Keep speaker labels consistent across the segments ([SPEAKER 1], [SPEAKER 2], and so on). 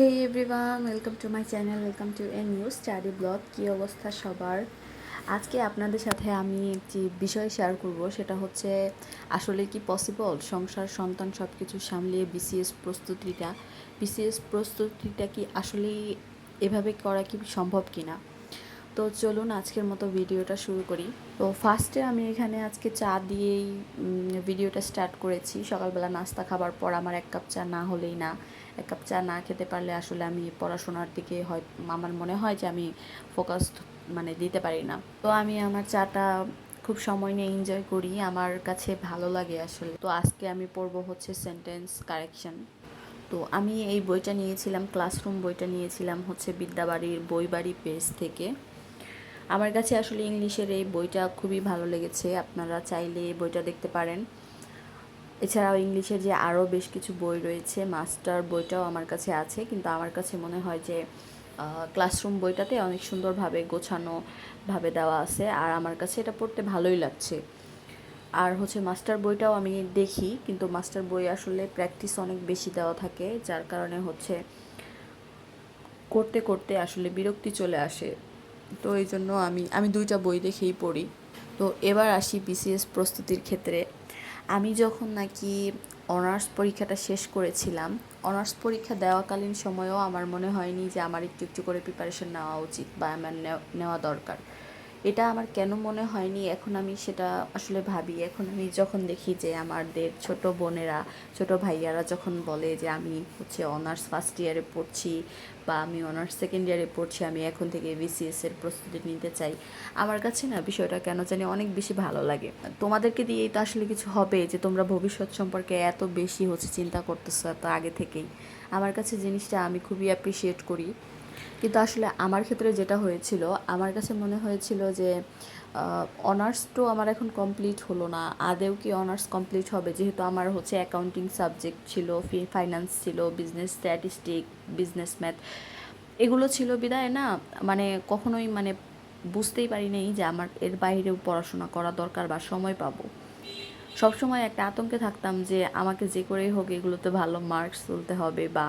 [SPEAKER 1] Hey everyone welcome to my channel welcome to a new study blog কী অবস্থা সবার? আজকে আপনাদের সাথে আমি একটি বিষয় শেয়ার করব, সেটা হচ্ছে আসলে কি পসিবল সংসার, সন্তান সব কিছু সামলিয়ে বিসিএস প্রস্তুতিটা বিসিএস প্রস্তুতিটা কি আসলেই এভাবে করা কি সম্ভব কি না তো চলুন আজকের মতো ভিডিওটা শুরু করি। তো ফার্স্টে আমি এখানে আজকে চা দিয়েই ভিডিওটা স্টার্ট করেছি। সকালবেলা নাস্তা খাবার পর আমার এক কাপ চা না হলেই না। এক কাপ চা না খেতে পারলে আসলে আমি পড়াশোনার দিকে হয়, আমার মনে হয় যে আমি ফোকাস মানে দিতে পারি না। তো আমি আমার চাটা খুব সময় নিয়ে এনজয় করি, আমার কাছে ভালো লাগে আসলে। তো আজকে আমি পড়ব হচ্ছে সেন্টেন্স কারেকশন তো আমি এই বইটা নিয়েছিলাম ক্লাসরুম বইটা নিয়েছিলাম হচ্ছে বিদ্যাবাড়ির বইবাড়ি পেজ থেকে। আমার কাছে আসলে ইংলিশের এই বইটা খুবই ভালো লেগেছে, আপনারা চাইলে এই বইটা দেখতে পারেন। এছাড়াও ইংলিশের যে আরও বেশ কিছু বই রয়েছে, মাস্টার বইটাও আমার কাছে আছে। কিন্তু আমার কাছে মনে হয় যে ক্লাসরুম বইটাতে অনেক সুন্দরভাবে গোছানোভাবে দেওয়া আছে। আর আমার কাছে এটা পড়তে ভালোই লাগছে। আর হচ্ছে মাস্টার বইটাও আমি দেখি, কিন্তু মাস্টার বই আসলে প্র্যাকটিস অনেক বেশি দেওয়া থাকে। যার কারণে হচ্ছে করতে করতে আসলে বিরক্তি চলে আসে। তো এই জন্য আমি আমি দুইটা বই দেখেই পড়ি। তো এবার আসি বিসিএস প্রস্তুতির ক্ষেত্রে। আমি যখন নাকি অনার্স পরীক্ষাটা শেষ করেছিলাম, অনার্স পরীক্ষা দেওয়াকালীন সময়েও আমার মনে হয়নি যে আমার একটু একটু করে প্রিপারেশন নেওয়া উচিত বা আমার নেও- নেওয়া দরকার। এটা আমার কেন মনে হয়নি? এখন আমি সেটা আসলে ভাবি। এখন আমি যখন দেখি যে আমাদের ছোট বোনেরা, ছোট ভাইয়ারা যখন বলে যে আমি হচ্ছে অনার্স ফার্স্ট ইয়ারে পড়ছি বা আমি অনার্স সেকেন্ড ইয়ারে পড়ছি, আমি এখন থেকে বিসিএস এর প্রস্তুতি নিতে চাই, আমার কাছে না বিষয়টা কেন জানি অনেক বেশি ভালো লাগে। তোমাদেরকে দিয়েই তো আসলে কিছু হবে যে তোমরা ভবিষ্যৎ সম্পর্কে এত বেশি হচ্ছে চিন্তা করতেছো এত আগে থেকেই। আমার কাছে জিনিসটা আমি খুবই অ্যাপ্রিসিয়েট করি। কিন্তু আসলে আমার ক্ষেত্রে যেটা হয়েছিল, আমার কাছে মনে হয়েছিল যে অনার্স তো আমার এখন কমপ্লিট হলো না। আদেও কি অনার্স কমপ্লিট হবে? যেহেতু আমার হচ্ছে অ্যাকাউন্টিং সাবজেক্ট ছিল ফাইন্যান্স ছিল বিজনেস স্ট্যাটিস্টিক বিজনেস ম্যাথ এগুলো ছিল বিদায় না মানে কখনোই মানে বুঝতেই পারি নাই যে আমার এর বাইরেও পড়াশোনা করা দরকার বা সময় পাবো। সবসময় একটা আতঙ্কে থাকতাম যে আমাকে যে করেই হোক এগুলোতে ভালো মার্কস তুলতে হবে বা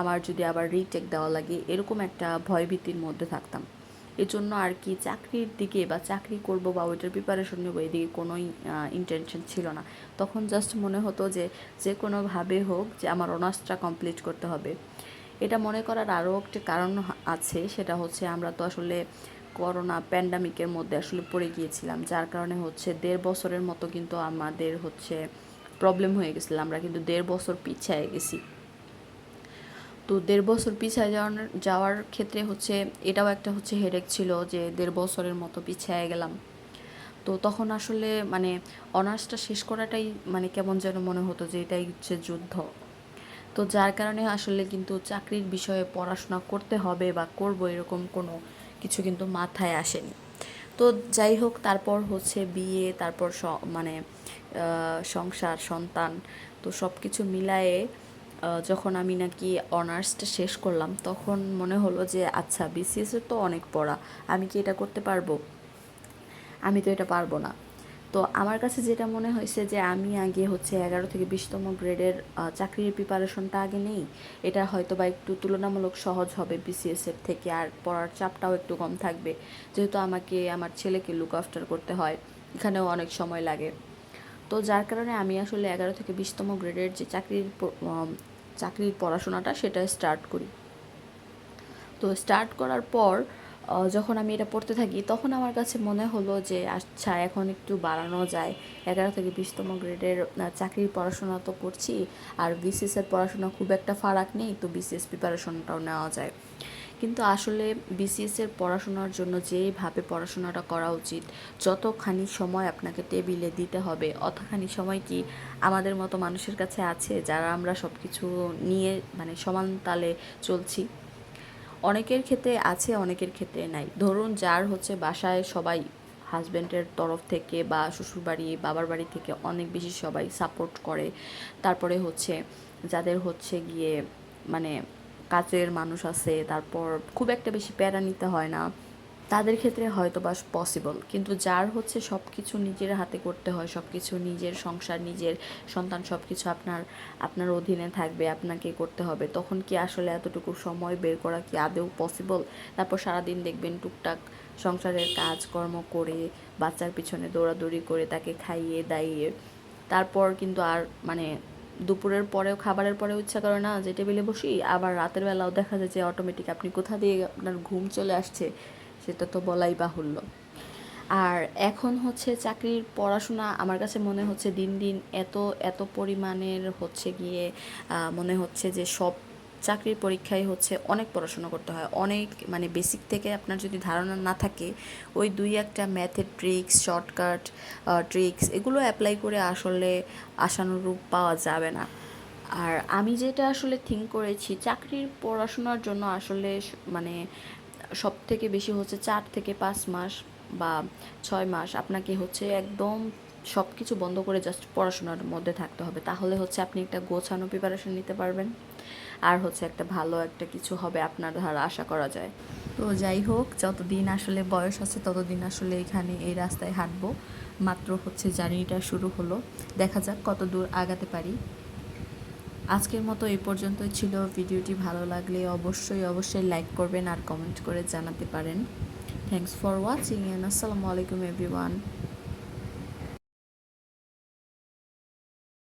[SPEAKER 1] আমার যদি আবার রিটেক দেওয়া লাগে, এরকম একটা ভয়ভীতির মধ্যে থাকতাম। এই জন্য আর কি চাকরির দিকে বা চাকরি করব বা ওইটার প্রিপারেশন নেব এদিকে কোনো ইন্টেনশন ছিল না। তখন জাস্ট মনে হতো যে যে কোনোভাবে হোক যে আমার অনার্সটা কমপ্লিট করতে হবে। এটা মনে করার আরও একটি কারণ আছে, সেটা হচ্ছে আমরা তো আসলে করোনা প্যান্ডামিকের মধ্যে আসলে পড়ে গিয়েছিলাম, যার কারণে হচ্ছে দেড় বছরের মতো কিন্তু আমাদের হচ্ছে প্রবলেম হয়ে গেছিল, আমরা কিন্তু দেড় বছর পিছিয়ে গেছি। তো দেড় বছর পিছিয়ে যাওয়ার যাওয়ার ক্ষেত্রে হচ্ছে এটাও একটা হচ্ছে হেডেক ছিল যে দেড় বছরের মতো পিছিয়ে গেলাম। তো তখন আসলে মানে অনার্সটা শেষ করাটাই মানে কেমন যেন মনে হতো যে এটাই হচ্ছে যুদ্ধ। তো যার কারণে আসলে কিন্তু চাকরির বিষয়ে পড়াশোনা করতে হবে বা করব এরকম কোনো কিছু কিন্তু মাথায় আসেনি। তো যাই হোক, তারপর হচ্ছে বিয়ে, তারপর মানে সংসার, সন্তান, তো সব কিছু মিলায়ে যখন আমি নাকি অনার্সটা শেষ করলাম, তখন মনে হলো যে আচ্ছা বিসিএসের তো অনেক পড়া, আমি কি এটা করতে পারব? আমি তো এটা পারব না। তো আমার কাছে যেটা মনে হয়েছে যে আমি আগে হচ্ছে এগারো থেকে বিশতম গ্রেডের চাকরির প্রিপারেশনটা আগে নেই। এটা হয়তো বা একটু তুলনামূলক সহজ হবে বিসিএস এর থেকে, আর পড়ার চাপটাও একটু কম থাকবে। যেহেতু আমাকে, আমার ছেলেকে লুক আফটার করতে হয়, এখানেও অনেক সময় লাগে। তো যার কারণে আমি আসলে এগারো থেকে বিশতম গ্রেডের যে চাকরির চাকরির পড়াশোনাটা সেটা স্টার্ট করি। তো স্টার্ট করার পর যখন আমি এটা পড়তে থাকি, তখন আমার কাছে মনে হলো যে আচ্ছা এখন একটু বাড়ানো যায়। এগারো থেকে বিশতম গ্রেডের চাকরির পড়াশোনা তো করছি, আর বিসিএস এর পড়াশোনা খুব একটা ফারাক নেই, তো বিসিএস প্রিপারেশনটাও নেওয়া যায়। কিন্তু আসলে বিসিএস এর পড়াশোনার জন্য যেভাবে পড়াশোনাটা করা উচিত, যতখানি সময় আপনাকে টেবিলে দিতে হবে, অতখানি সময় কি আমাদের মতো মানুষের কাছে আছে, যারা আমরা সব কিছু নিয়ে মানে সমান তালে চলছি? অনেকের ক্ষেত্রে আছে, অনেকের ক্ষেত্রে নাই। ধরুন যার হচ্ছে বাসায় সবাই হাজব্যান্ডের তরফ থেকে বা শ্বশুরবাড়ি, বাবার বাড়ি থেকে অনেক বেশি সবাই সাপোর্ট করে। তারপরে হচ্ছে যাদের হচ্ছে গিয়ে মানে কাজের মানুষ আছে, তারপর খুব একটা বেশি প্যারা নিতে হয় না। তাদের ক্ষেত্রে হয়তো বা পসিবল কিন্তু যার হচ্ছে সব কিছু নিজের হাতে করতে হয় সব কিছু নিজের সংসার, নিজের সন্তান সব কিছু আপনার আপনার অধীনে থাকবে, আপনাকে করতে হবে। তখন কি আসলে এতটুকু সময় বের করা কি আদৌ পসিবল তারপর সারাদিন দেখবেন টুকটাক সংসারের কাজকর্ম করে, বাচ্চার পিছনে দৌড়াদৌড়ি করে তাকে খাইয়ে, দাইয়ে, তারপর কিন্তু আর মানে দুপুরের পরেও, খাবারের পরেও ইচ্ছা করে না যে টেবিলে বসি, আবার রাতের বেলাও দেখা যায় যে অটোমেটিক আপনি কোথা দিয়ে আপনার ঘুম চলে আসছে? সেটা তো বলাই বাহুল্য। আর এখন হচ্ছে চাকরির পড়াশোনা আমার কাছে মনে হচ্ছে দিন দিন এত এত পরিমাণের হচ্ছে গিয়ে মনে হচ্ছে যে সব চাকরির পরীক্ষায় হচ্ছে অনেক পড়াশোনা করতে হয়। অনেক মানে বেসিক থেকে আপনার যদি ধারণা না থাকে, ওই দুই একটা ম্যাথের ট্রিক্স শর্টকাট ট্রিক্স এগুলো অ্যাপ্লাই করে আসলে আশানুরূপ পাওয়া যাবে না। আর আমি যেটা আসলে থিঙ্ক করেছি, চাকরির পড়াশোনার জন্য আসলে মানে সব থেকে বেশি হচ্ছে চার থেকে পাঁচ মাস বা ছয় মাস আপনাকে হচ্ছে একদম সব কিছু বন্ধ করে জাস্ট পড়াশোনার মধ্যে থাকতে হবে। তাহলে হচ্ছে আপনি একটা গোছানো প্রিপারেশন নিতে পারবেন। আর হচ্ছে একটা ভালো একটা কিছু হবে আপনার ধারা আশা করা যায়। তো যাই হোক, যতদিন আসলে বয়স আছে ততদিন আসলে এখানে এই রাস্তায় হাঁটবো। মাত্র হচ্ছে জার্নিটা শুরু হলো। দেখা যাক কত দূর আগাতে পারি। আজকের মতো এই পর্যন্তই ছিল। ভিডিওটি ভালো লাগলে অবশ্যই অবশ্যই লাইক করবেন আর কমেন্ট করে জানাতে পারেন। থ্যাংকস ফর ওয়াচিং অ্যান্ড আসসালামু আলাইকুম এভরিওয়ান